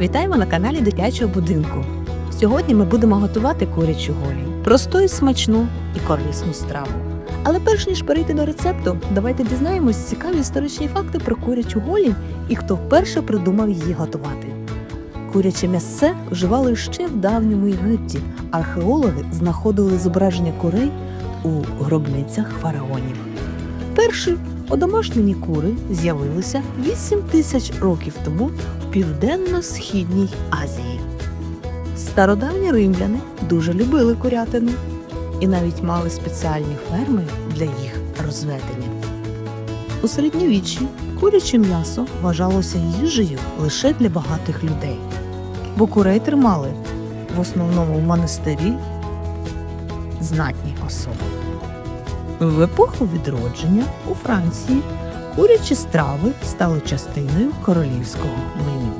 Вітаємо на каналі дитячого будинку. Сьогодні ми будемо готувати курячу голінь. Просту і смачну і корисну страву. Але перш ніж перейти до рецепту, давайте дізнаємось цікаві історичні факти про курячу голінь і хто вперше придумав її готувати. Куряче м'ясце вживали ще в давньому Єгипті. Археологи знаходили зображення курей у гробницях фараонів. Перші одомашнені кури з'явилися 8 тисяч років тому в південно-східній Азії. Стародавні римляни дуже любили курятину і навіть мали спеціальні ферми для їх розведення. У середньовіччі куряче м'ясо вважалося їжею лише для багатих людей, бо курей тримали в основному в монастирі знатні особи. В епоху відродження у Франції курячі страви стали частиною королівського меню.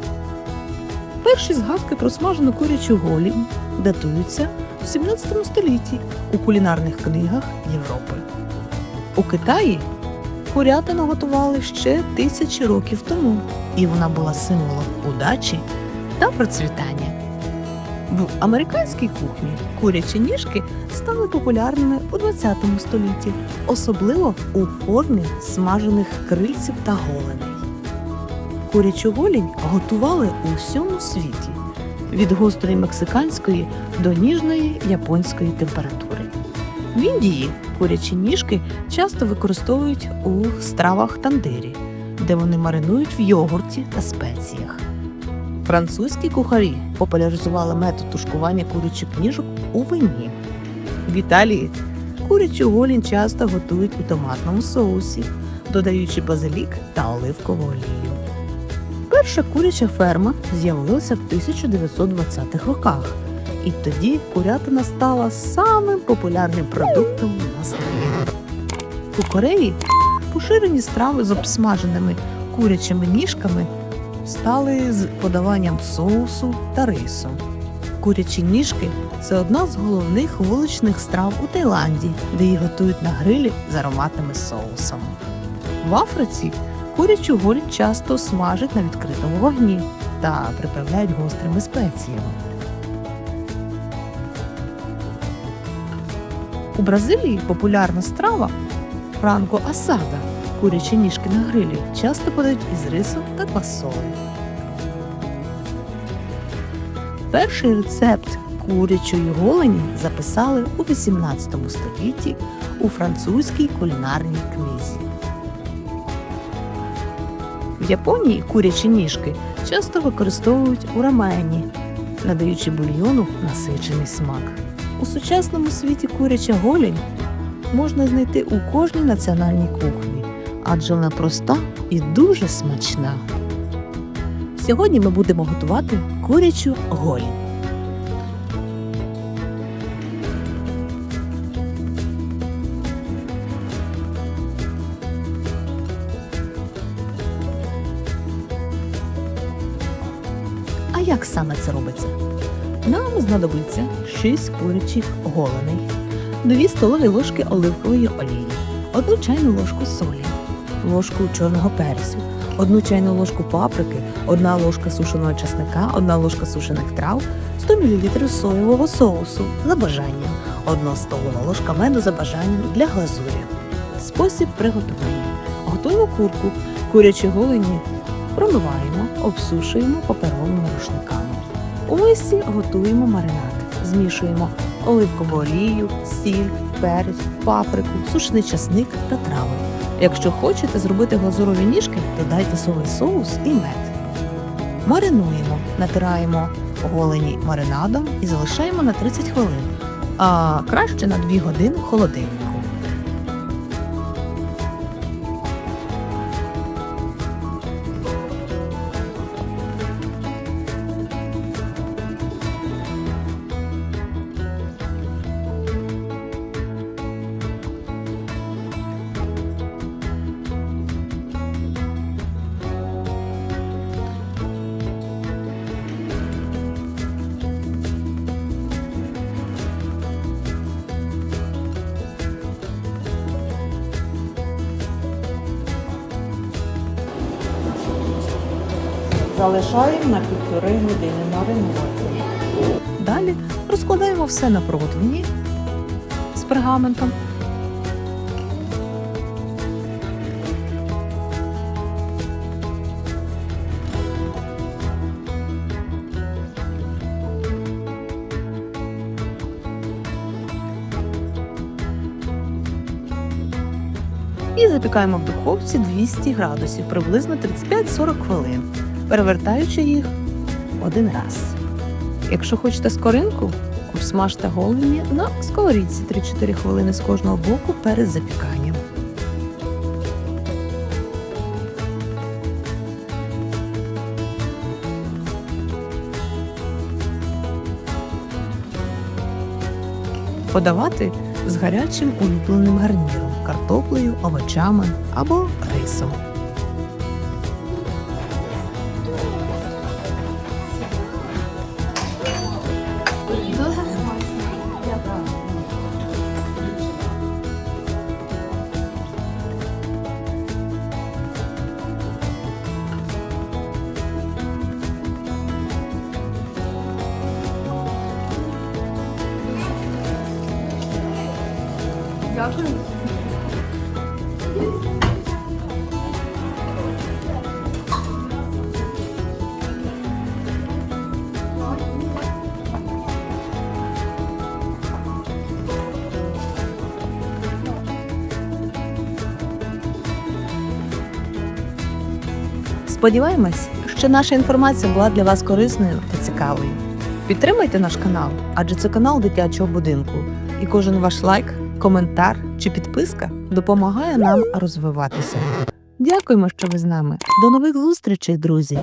Перші згадки про смажену курячу голінь датуються в 17 столітті у кулінарних книгах Європи. У Китаї курятину готували ще тисячі років тому, і вона була символом удачі та процвітання. В американській кухні курячі ніжки стали популярними у 20 столітті, особливо у формі смажених крильців та голеней. Курячу голінь готували у всьому світі від гострої мексиканської до ніжної японської температури. В Індії курячі ніжки часто використовують у стравах тандирі, де вони маринують в йогурті та спеціях. Французькі кухарі популяризували метод тушкування курячих ніжок у вині. В Італії курячу голінь часто готують у томатному соусі, додаючи базилік та оливкову олію. Перша куряча ферма з'явилася в 1920-х роках, і тоді курятина стала самим популярним продуктом на столі. У Кореї поширені страви з обсмаженими курячими ніжками стали з подаванням соусу та рису. Курячі ніжки це одна з головних вуличних страв у Таїланді, де їх готують на грилі з ароматними соусами. В Африці курячу голінь часто смажать на відкритому вогні та приправляють гострими спеціями. У Бразилії популярна страва франко асада курячі ніжки на грилі часто подають із рисом та квасолею. Перший рецепт курячої голені записали у 18 столітті у французькій кулінарній книзі. В Японії курячі ніжки часто використовують у рамені, надаючи бульйону насичений смак. У сучасному світі куряча голень можна знайти у кожній національній кухні, адже вона проста і дуже смачна. Сьогодні ми будемо готувати курячу голінь. А як саме це робиться? Нам знадобиться 6 курячих голеней, 2 столові ложки оливкової олії, 1 чайну ложку солі, ложку чорного перцю, 1 чайну ложку паприки, 1 ложка сушеного чесника, 1 ложка сушених трав, 100 мл соєвого соусу за бажанням, 1 столова ложка меду за бажанням для глазурі. Спосіб приготування. Готуємо курку, курячі голені промиваємо, обсушуємо паперовими рушниками. У мисці готуємо маринад. Змішуємо оливкову олію, сіль, перець, паприку, сушений часник та трави. Якщо хочете зробити глазурові ніжки, додайте солий соус і мед. Маринуємо, натираємо голені маринадом і залишаємо на 30 хвилин, а краще на 2 години в холодильнику. Залишаємо на півтори години маринувати. Далі розкладаємо все на противні з пергаментом. І запікаємо в духовці 200 градусів, приблизно 35-40 хвилин, перевертаючи їх один раз. Якщо хочете скоринку, обсмажте голені на сковорідці 3-4 хвилини з кожного боку перед запіканням. Подавати з гарячим улюбленим гарніром, картоплею, овочами або рисом. Сподіваємось, що наша інформація була для вас корисною та цікавою. Підтримайте наш канал, адже це канал дитячого будинку, і кожен ваш лайк, коментар чи підписка допомагає нам розвиватися. Дякуємо, що ви з нами. До нових зустрічей, друзі!